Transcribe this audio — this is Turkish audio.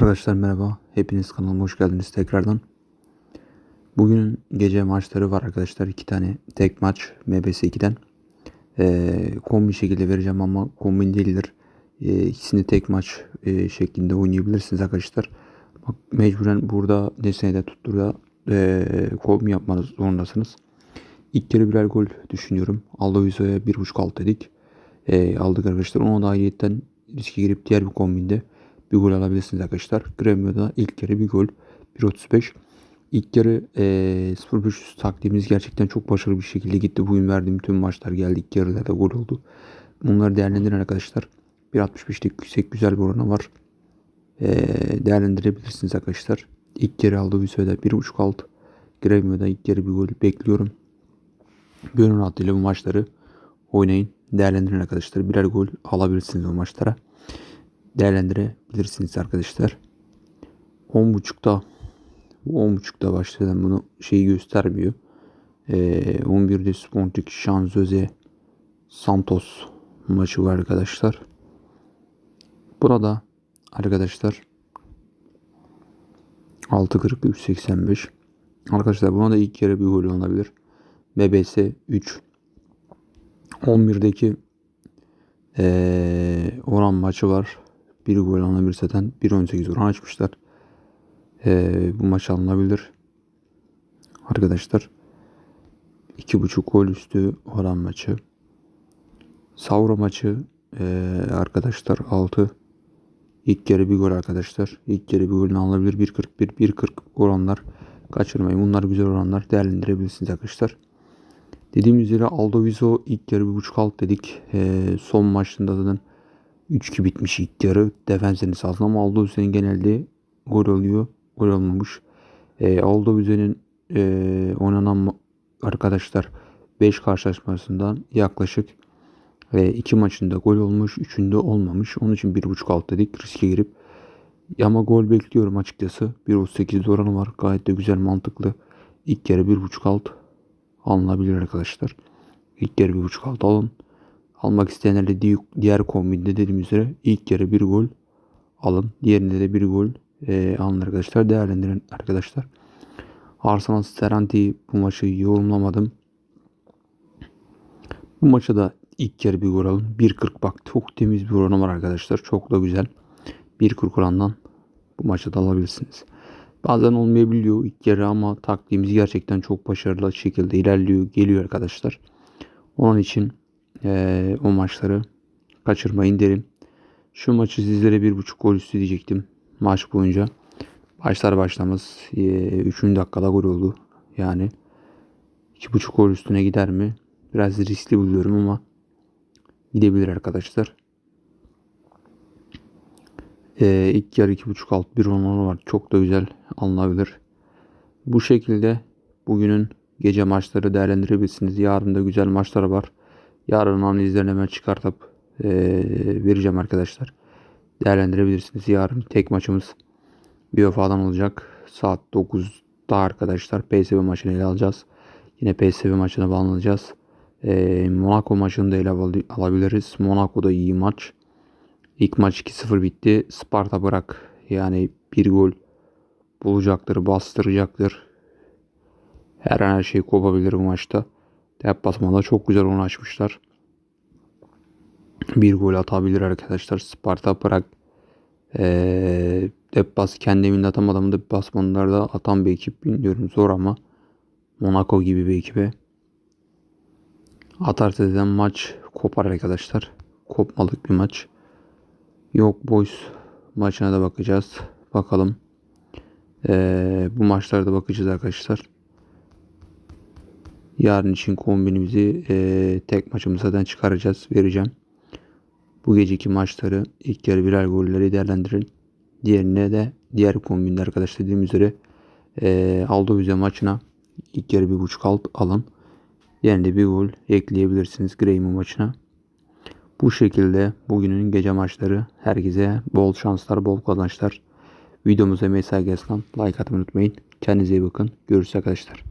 Arkadaşlar merhaba. Hepiniz kanalıma hoş geldiniz tekrardan. Bugün gece maçları var arkadaşlar. iki tane tek maç MBS 2'den. Ee, kombi şekilde vereceğim ama kombin değildir. Ee, ikisini tek maç e, şeklinde oynayabilirsiniz arkadaşlar. Bak, mecburen burada nesnede tutturda e, kombi yapmanız zorundasınız. İlk kere birer gol düşünüyorum. Aldo Viso'ya 1.5 alt dedik. E, aldık arkadaşlar. Ona da ayrıyetten riske girip diğer bir kombinde bir gol alabilirsiniz arkadaşlar. Gremio'da ilk yarı bir gol. 1.35. İlk yarı e, 0.500 taktiğimiz gerçekten çok başarılı bir şekilde gitti. Bugün verdiğim tüm maçlar geldi. İlk yarıda da gol oldu. Bunları değerlendirin arkadaşlar. 1.65'lik yüksek güzel bir oranı var. E, değerlendirebilirsiniz arkadaşlar. İlk yarı aldığı bir sürede 1.5 alt. Gremio'da ilk yarı bir gol bekliyorum. Gönül rahatlığıyla bu maçları oynayın. Değerlendirin arkadaşlar. Birer gol alabilirsiniz o maçlara değerlendirebilirsiniz arkadaşlar. 10.30'da bu 10.30'da başlayan bunu şeyi göstermiyor. Ee, 11'de Spontik Şanzöze Santos maçı var arkadaşlar. Burada arkadaşlar 6.40 385 Arkadaşlar buna da ilk yarı bir gol olabilir. MBS 3 11'deki ee, oran maçı var. Bir gol alınabilir zaten. 1.18 oran açmışlar. Ee, bu maç alınabilir. Arkadaşlar 2.5 gol üstü oran maçı. Savro maçı ee, arkadaşlar 6 İlk yarı bir gol arkadaşlar. İlk yarı bir golünü alınabilir. 1.41 1.40 oranlar kaçırmayın. Bunlar güzel oranlar değerlendirebilirsiniz arkadaşlar. Dediğim üzere Aldo Vizo ilk yarı bir buçuk alt dedik. E, son maçında zaten 3-2 bitmiş ilk yarı. Defensinin sahasında ama Aldo Vizo'nun genelde gol oluyor. Gol olmamış. E, Aldo Vizo'nun e, oynanan arkadaşlar 5 karşılaşmasından yaklaşık ve iki maçında gol olmuş, üçünde olmamış. Onun için 1.5 alt dedik. Riske girip ama gol bekliyorum açıkçası. 1.38 oranı var. Gayet de güzel, mantıklı. İlk yarı 1.5 alt alınabilir arkadaşlar. İlk yarı bir buçuk alt alın. Almak isteyenler de diğer kombinde dediğim üzere ilk yarı bir gol alın. Diğerinde de bir gol e, alın arkadaşlar. Değerlendirin arkadaşlar. Arsenal Serenti bu maçı yorumlamadım. Bu maça da ilk yarı bir gol alın. 1.40 bak çok temiz bir oranı var arkadaşlar. Çok da güzel. 1.40 orandan bu maçı da alabilirsiniz. Bazen olmayabiliyor ilk yarı ama taktiğimiz gerçekten çok başarılı şekilde ilerliyor, geliyor arkadaşlar. Onun için e, o maçları kaçırmayın derim. Şu maçı sizlere bir buçuk gol üstü diyecektim maç boyunca. Başlar başlamaz 3. E, dakikada gol oldu. Yani iki buçuk gol üstüne gider mi? Biraz riskli buluyorum ama gidebilir arkadaşlar. Ee, ilk yarı 2.5 alt bir oranı var. Çok da güzel alınabilir. Bu şekilde bugünün gece maçları değerlendirebilirsiniz. Yarın da güzel maçlar var. Yarın analizlerini hemen çıkartıp e, vereceğim arkadaşlar. Değerlendirebilirsiniz. Yarın tek maçımız BFA'dan olacak. Saat 9'da arkadaşlar PSV maçını ele alacağız. Yine PSV maçına bağlanacağız. E, Monaco maçını da ele alabiliriz. Monaco da iyi maç. İlk maç 2-0 bitti. Sparta bırak. Yani bir gol bulacaktır, bastıracaktır. Her an her şey kopabilir bu maçta. Deplasmanda çok güzel onu açmışlar. Bir gol atabilir arkadaşlar. Sparta Prag ee, Deplas kendi evinde atamadım. Deplasmanlarda atan bir ekip bilmiyorum zor ama Monaco gibi bir ekibe atarsa dedim maç kopar arkadaşlar. Kopmalık bir maç. Yok Boys maçına da bakacağız. Bakalım. Ee, bu maçlarda bakacağız arkadaşlar. Yarın için kombinimizi e, tek maçımız zaten çıkaracağız. Vereceğim. Bu geceki maçları ilk yarı birer golleri değerlendirin. Diğerine de diğer kombinde arkadaşlar dediğim üzere e, Aldo Vize maçına ilk yarı bir buçuk alt alın. Diğerinde bir gol ekleyebilirsiniz Graham maçına. Bu şekilde bugünün gece maçları herkese bol şanslar, bol kazançlar. Videomuza mesaj gelsin. Like atmayı unutmayın. Kendinize iyi bakın. Görüşürüz arkadaşlar.